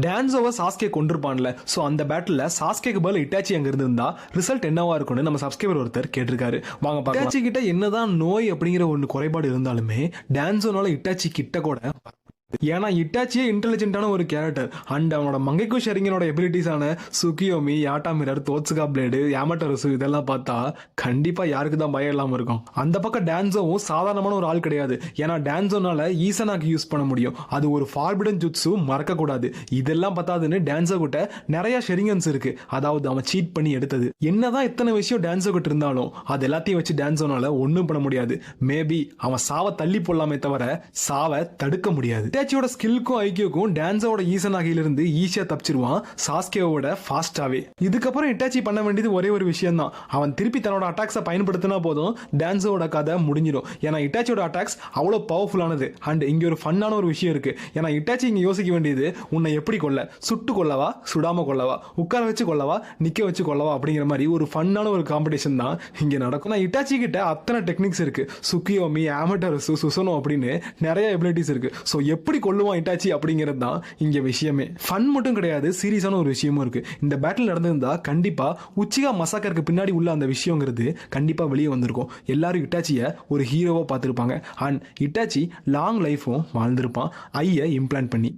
டான்ஸோவை Sasuke கொண்டிருப்பான்ல so அந்த battle சாஸ்கேக்கு பதில் இட்டாச்சி அங்க இருந்திருந்தா ரிசல்ட் என்னவா இருக்கும்னு நம்ம சப்ஸ்கிரைபர் ஒருத்தர் கேட்டிருக்காரு. வாங்க பார்க்கலாம். இட்டாச்சி கிட்ட என்னதான் நோய் அப்படிங்கிற ஒன்று குறைபாடு இருந்தாலுமே டான்ஸோனால இட்டாச்சி கிட்ட கூட ஏன்னா இட்டாச்சியே இன்டெலிஜென்ட்டான ஒரு கேரக்டர் அண்ட் அவனோட மங்கைக்கு ஷெரிங்கனோட எபிலிட்டிஸான சுக்கியோமி யாட்டா மிரர் தோட்சுகா பிளேடு யாமட்டரசு இதெல்லாம் பார்த்தா கண்டிப்பாக யாருக்கு தான் பயம் இல்லாமல் இருக்கும். அந்த பக்கம் டான்ஸோவும் சாதாரணமான ஒரு ஆள் கிடையாது. ஏன்னா டான்ஸோனால ஈசனாக்கு யூஸ் பண்ண முடியும். அது ஒரு ஃபார்பிடன் ஜுட்ஸு மறக்கக்கூடாது. இதெல்லாம் பத்தாதுன்னு டான்ஸோ கிட்ட நிறைய ஷெரிங்கன்ஸ் இருக்கு. அதாவது அவன் சீட் பண்ணி எடுத்தது. என்னதான் இத்தனை விஷயம் டான்ஸோ கிட்ட இருந்தாலும் அது எல்லாத்தையும் வச்சு டான்ஸோனால ஒன்றும் பண்ண முடியாது. மேபி அவன் சாவை தள்ளி போடலாமே தவிர சாவை தடுக்க முடியாது. இட்டாச்சியோட ஸ்கில்க்கும் ஐக்கியோக்கும் டான்ஸோட ஈசன் இருந்து ஈஸியா தப்பிச்சிருவான் சாஸ்கேவோட ஃபாஸ்டாவே இதுக்கப்புறம் இட்டாச்சி பண்ண வேண்டியது ஒரே ஒரு விஷயம் தான் அவன் திருப்பி தன்னோட அட்டாக்ஸை பயன்படுத்தினா போதும் டான்ஸோட கதை முடிஞ்சிடும் ஏன்னா இட்டாச்சியோட அட்டாக்ஸ் அவ்வளோ பவர்ஃபுல்லானது அண்ட் இங்க ஒரு ஃபன்னான ஒரு விஷயம் இருக்கு ஏன்னா இட்டாச்சி இங்க யோசிக்க வேண்டியது உன்னை எப்படி கொல்ல சுட்டு கொல்லவா சுடாம கொள்ளவா உட்கார வச்சு கொல்லவா நிக்க வச்சு கொல்லவா அப்படிங்கிற மாதிரி ஒரு ஃபன்னான ஒரு காம்படிஷன் தான் இங்க நடக்கும் நான் இட்டாச்சி கிட்ட அத்தனை டெக்னிக்ஸ் இருக்கு சுக்கியோமி ஆமட்டரசு சுசனோ அப்படின்னு நிறைய எபிலிட்டிஸ் இருக்கு ஸோ எப்படி எப்படி கொள்ளுவான் இட்டாச்சி அப்படிங்கிறது தான் இங்கே விஷயமே. ஃபன் மட்டும் கிடையாது சீரியஸான ஒரு விஷயமும் இருக்கு. இந்த பேட்டில் நடந்திருந்தா கண்டிப்பாக உச்சிகா மசாக்கருக்கு பின்னாடி உள்ள அந்த விஷயங்கிறது கண்டிப்பாக வெளியே வந்திருக்கும். எல்லாரும் இட்டாச்சியை ஒரு ஹீரோவாக பார்த்துருப்பாங்க. அண்ட் இட்டாச்சி லாங் லைஃபும் வாழ்ந்திருப்பான். ஐயை இம்ப்ளான்ட் பண்ணி.